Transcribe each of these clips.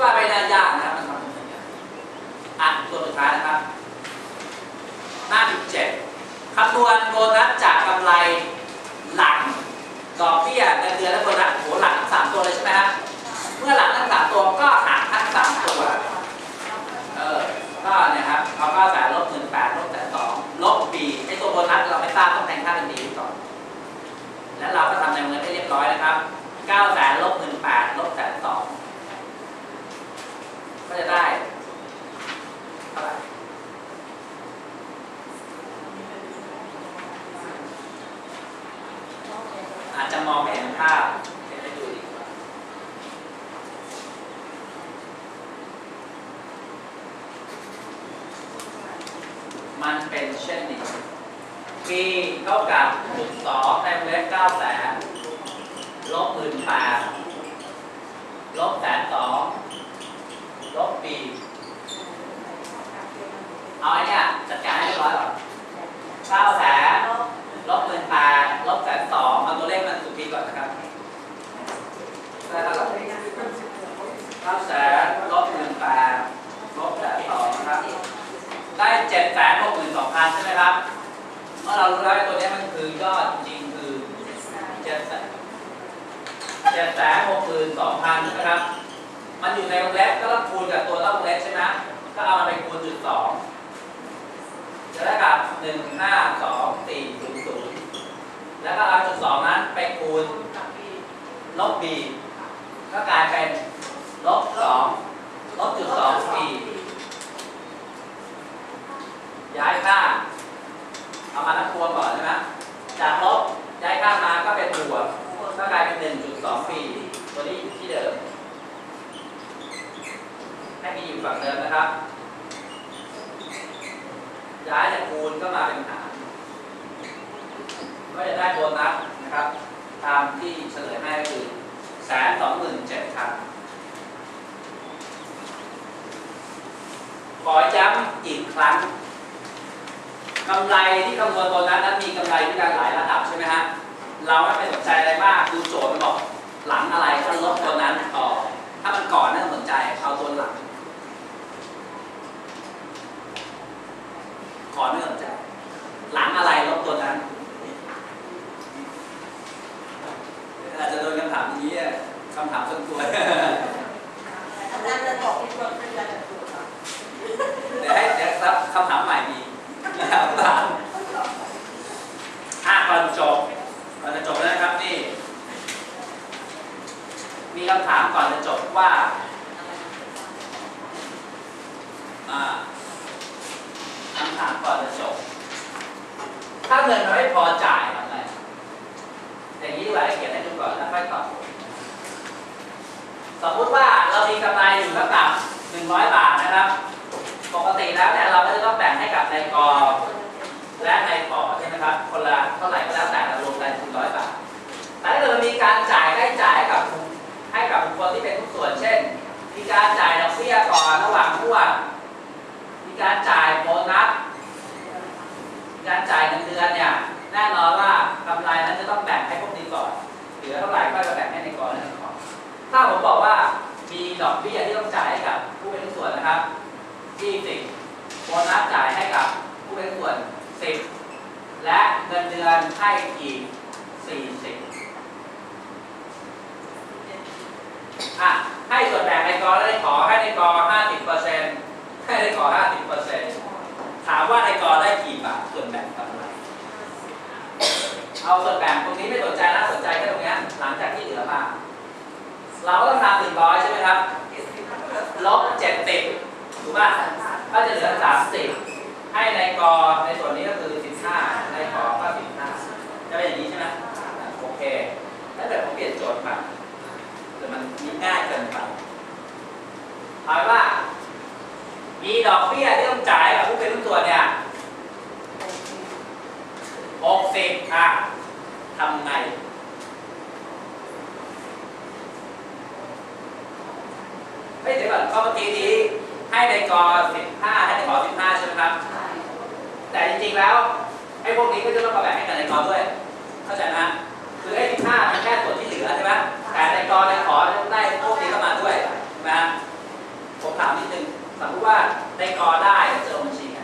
ว่าไม่น่ายากนะครับมันทำอย่างอะตัวสุดท้ายนะครับ หน้า17คำนวณโบนัสจากกำไรหลังดอกเบี้ยเงินเดือนและโบนัสโหหลังสามตัวเลยใช่ไหมฮะเมื่อหลังทั้งสามตัวก็หารทั้งสามตัว เออ ก็เนี่ยครับเอาก้าแสนลบหนึ่งแปดลบแสนสองลบบีไอตัวโบนัสเราไม่ทราบต้องแทนค่าเป็นบีก่อน แล้วเราก็ทำในวงเงินให้เรียบร้อยนะครับเก้าแสนลบหนึ่งแปดลบแสนสองก็จะได้เท่าไหร่ อา จจะมองไม่เห็นภาพให้ดูดีกว่ามันเป็นเช่นนี้ p เท่ากับจุดสองในวงเล็บเก้าแสนลบหมื่นแปดลบแสนสองลบ b เอาไอ้เนี่ยจัดการให้เรียบร้อยก่อนเก้าแสนลบหมื่นแปดลบแสนสองเอาตัวเลขมันสุดทีก่อนนะครับได้เท่าไหร่เก้าแสนลบหมื่นแปดลบแสนสองนะครับ ได้เจ็ดแสนหกหมื่นสองพัน ใช่ไหมครับ เมื่อเรารู้แล้วตัวนี้มันคือยอดจริงคือเจ็ดแสนเจ็ดแสนหกหมื่นสองพันนะครับ มันอยู่ในวงเล็บก็ต้องคูณกับตัวนอกวงเล็บใช่ไหมก็เอามาไปคูณจุดสองจะได้กับหนึ่งห้าสองสี่ศูนย์ศูนย์แล้วก็เอาจุดสองนั้นไปคูณลบ b ก็กลายเป็นลบสองลบจุดสอง b ย้ายค่า เอามาทั้งตัวก่อนใช่ไหมจากลบย้ายค่ามาก็เป็นบวกก็กลายเป็น 1.2 ปี ตัวนี้อยู่ที่เดิม ให้มีอยู่ฝั่งเดิมนะครับ ย้ายจากคูณก็มาเป็นหาร ก็จะได้โบนัสนะครับ ตามที่เฉลยให้ก็คือแสนสองหมื่นเจ็ดพันขอย้ำอีกครั้ง กำไรที่คำนวณโบนัสนั้นมีกำไรด้วยกันหลายระดับใช่ไหมฮะเราไม่ไปสนใจอะไรมากดูโจทย์มันบอกหลังอะไรก็ลบตัวนั้นต่อถ้ามันก่อนน่าสนใจเอาตัวหลังก่อนไม่สนใจหลังอะไรลบตัวนั้นอาจจะโดนคำถามอย่างนี้อะคำถามส่วนตัวอาจารย์จะบอกที่คนเป็นการจะถูกค่ะเดี๋ยวให้เดี๋ยวรับคำถามใหม่มี มีคำถามอะก่อนจบก่อนจะจบแล้วนะครับนี่ มีคำถามก่อนจะจบว่าคำถามก่อนจะจบ ถ้าเงินมันไม่พอจ่ายทำไงอย่างนี้ดีกว่าให้เขียนให้ดูก่อนแล้วค่อยตอบสมมติว่าเรามีกำไรอยู่เท่ากับ100บาทนะครับ ปกติแล้วเนี่ยเราก็จะต้องแบ่งให้กับนายกอและนายขอใช่ไหมครับคนละเท่าไหร่ก็แล้วแต่เรารวมกันคือร้อยบาทแต่ถ้าเกิดมีการจ่ายได้จ่ายกับให้กับบุคคลที่เป็นทุกส่วนเช่น มีการจ่ายดอกเบี้ยก่อนระหว่างทั่วดมีการจ่ายโบนัสมีการจ่ายเงินเดือนเนี่ยแน่นอนว่ากำไรนั้นจะต้องแบ่งให้พวกนี้ก่อนเหลือเท่าไหร่ก็จะแบ่งให้ 20โบนัสจ่ายให้กับผู้เป็นส่วน 10 และเงินเดือนให้อีก 40อะให้ส่วนแบ่งในกอได้ขอให้ในกอ50%ให้ในกอ50%ถามว่าในกอได้กี่บาทส่วนแบ่งกำไรเอาส่วนแบ่งตรงนี้ไม่สนใจนะสนใจแค่ตรงนี้หลังจากที่เหลือมาเราก็ต้องทำ100ใช่ไหมครับลบ70 ถูกป่ะก็จะเหลือสามสิบให้ในกอในส่วนนี้ก็คือสิบห้าในขอก็สิบห้าจะเป็นอย่างนี้ใช่ไหมโอเคแล้วเดี๋ยวผมเปลี่ยนโจทย์มาเดี๋ยวมันง่ายเกินไปเอาเป็นว่า มีดอกเบี้ยที่ต้องจ่ายกับผู้เป็นทุนส่วนเนี่ยหกสิบอะทำไงเฮ้ยเดี๋ยวก่อนข้อเมื่อกี้นี้ ให้ในกอ15 ให้ในกอ15 ใช่ไหมครับ แต่จริงๆแล้วไอ้พวกนี้ก็จะต้องมาแบ่งให้กับในกอด้วย เข้าใจไหมฮะคือไอ้15มันแค่ส่วนที่เหลือใช่ไหมแต่ในกอเนี่ยขอได้พวกนี้เข้ามาด้วยนะผมถามนิดนึงสมมติว่าในกอได้จะลงบัญชีไง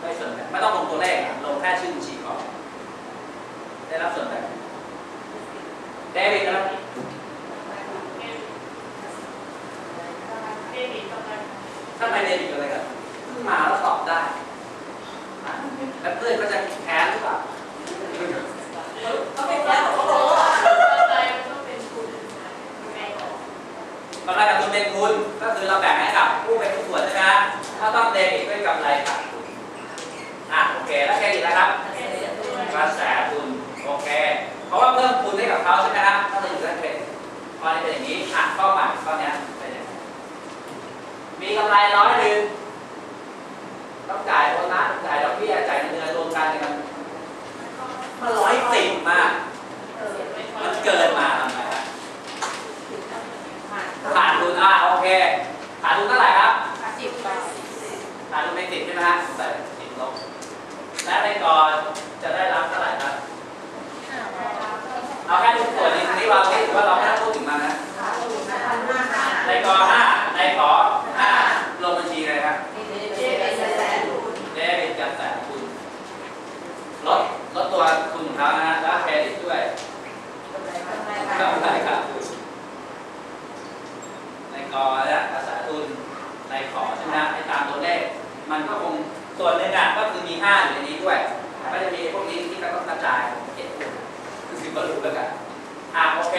ไม่ส่วนแบ่งไม่ต้องลงตัวเลขลงแค่ชื่อบัญชีก่อนได้รับส่วนแบ่งเดวิดนะครับ นี้เป็นอย่างนี้อะข้อใหม่ข้อเนี้เป็นย่างนี้มีกำไรร้อยหนึ่งต้องจ่ายโบนัสจ่ายดอกเบี้ยจ่ายเงินเดือนรวมกันเนี่ยมันมันร้อยสิบมากมันเกินมาทำไงฮะขาดทุนอะโอเคขาดทุนเท่าไหร่ครับสิบขาดทุนไม่ติดใช่ไหมฮะใส่ติดลบและในกรจะได้รับเท่าไหร่ครับเอาแค่ทุกส่วนนี้ทีนี้วางไว้ถือว่าเรา องพูดถึงมันนะในกห้าในขอห้าลงบัญชีเลยครับเดบิตกับแสนทุนลดลดตัวทุนของเขานะฮะแล้วเครดิตด้วยกำไรขาดทุนในกอและกระแสทุนในขอใช่ไหมฮะในตามตัวเลข มันก็คงส่วนหนึ่งอะก็คือมีห้าอยู่ในนี้ด้วยก็จะมีพวกนี้ที่ก็ต้องกระจายเก็บทุนคือสิบก็รู้แล้วกันอะโอเค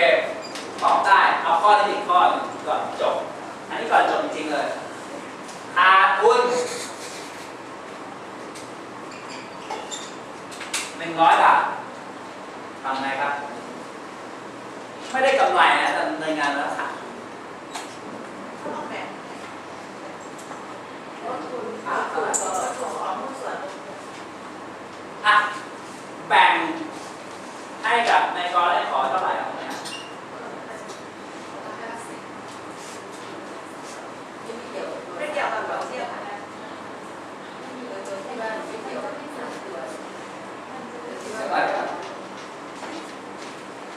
ตอบได้ เอาข้อนี้อีกข้อหนึ่งก่อนจบ อันนี้ก่อนจบจริงๆเลยขาดทุนหนึ่งร้อยบาททำไงครับ ไม่ได้กำไรนะแต่ดำเนินงานแล้วขาดทุนอะแบ่งให้กับในกรได้ขอเท่าไหร่ครับเนี่ย ไม่เกี่ยวกับเราเที่ยว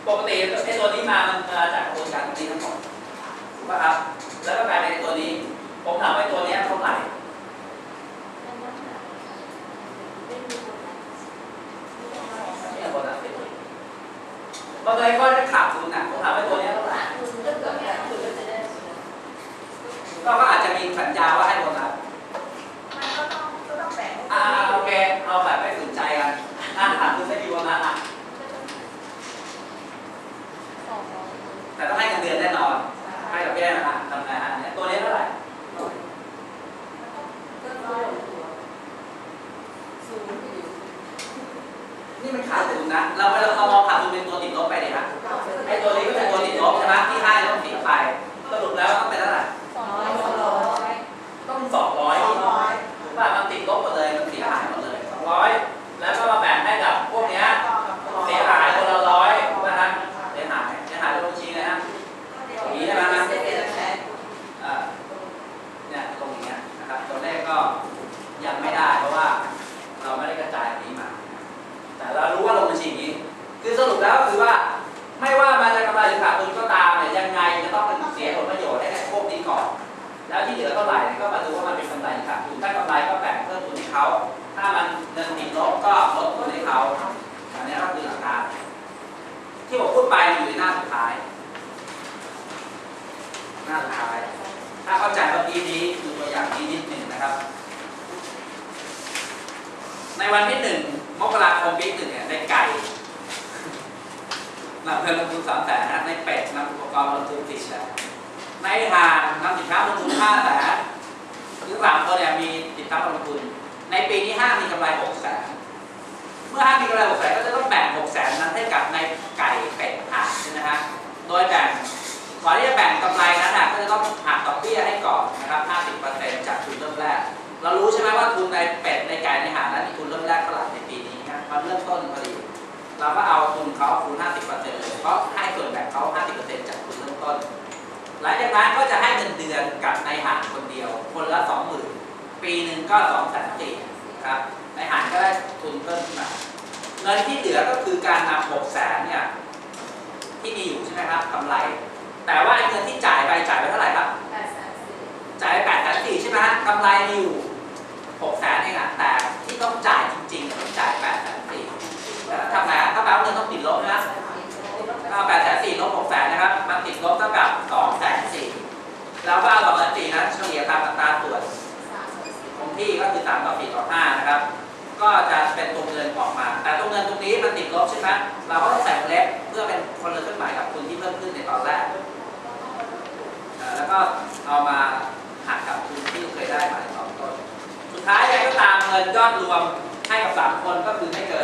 ปกติไอ้ตัวนี้มามันมาจากกระบวนการตรงนี้ทั้งหมดถูกป่ะครับ แล้วก็กลายเป็นไอ้ตัวนี้ ผมถามว่าไอ้ตัวเนี้ยเท่าไหร่เนี่ยโบนัสเป็นบางทีก็จะขาดทุนนะผมถามว่าไอ้ตัวเนี้ยเท่าไหร่ก็ก็อาจจะมีสัญญาว่าให้โบนัส มันก็ต้องก็ต้องแบ่ง อ่าโอเค เอาแบบไม่สนใจกันอ่าขาดทุนไม่มีโบนัสอะ แต่ต้องให้เงินเดือนแน่นอน ให้ดอกเบี้ยนะฮะทำไงฮะเนี่ยตัวนี้เท่าไหร่ นี่มันขาดทุนนะ เราไปเรามองขาดทุนเป็นตัวติดลบไปเลยฮะไอ้ตัวนี้ก็เป็นตัวติดลบใช่ไหมที่ให้ แล้วที่เหลือเท่าไหร่ก็มาดูว่ามันเป็นกำไรหรือขาดทุนถ้ากำไรก็แบ่งเพิ่มทุนให้เขาถ้ามันเงินติดลบก็ลดทุนให้เขาอันนี้ก็คือหลักการที่ผมพูดไปอยู่ในหน้าสุดท้าย หน้าสุดท้าย ถ้าเข้าใจเมื่อกี้นี้คือตัวอย่างนี้นิดหนึ่งนะครับ ในวันที่หนึ่งมกราคมปีหนึ่งเนี่ยในไก่นำเงินลงทุนสามแสนนะในเป็ดนำอุปกรณ์ลงทุนสี่แสน ในหางนำสินค้าลงทุนห้าแสนคือสามคนเนี่ยมีสินค้าลงทุน ในปีนี้ห้ามีกำไรหกแสนเมื่อห้ามีกำไรหกแสนก็จะต้องแบ่งหกแสนนั้นให้กับใน คนเดียวคนละ20,000ปีหนึ่งก็2 4 0 0 0ครับในห่านก็ได้ทุนเพิ่มขึ้นมาเงินที่เหลือก็คือการนำ6 0 0 0 0เนี่ยที่มีอยู่ใช่ไหมครับกำไร แต่ว่าไอ้เงินที่จ่ายไปจ่ายไปเท่าไหร่ครับจ่ายไปแปดแสนสี่ใช่ไหมฮะกำไรมีอยู่หกแสนเองอะแต่ที่ต้องจ่ายจริงๆ พิ่มขึ้นในตอนแรก แล้วก็เอามาหักกับทุนที่เคยได้มาในตอนต้น สุดท้ายยังไงก็ตามเงินยอดรวมให้กับสามคนก็คือไม่เกิน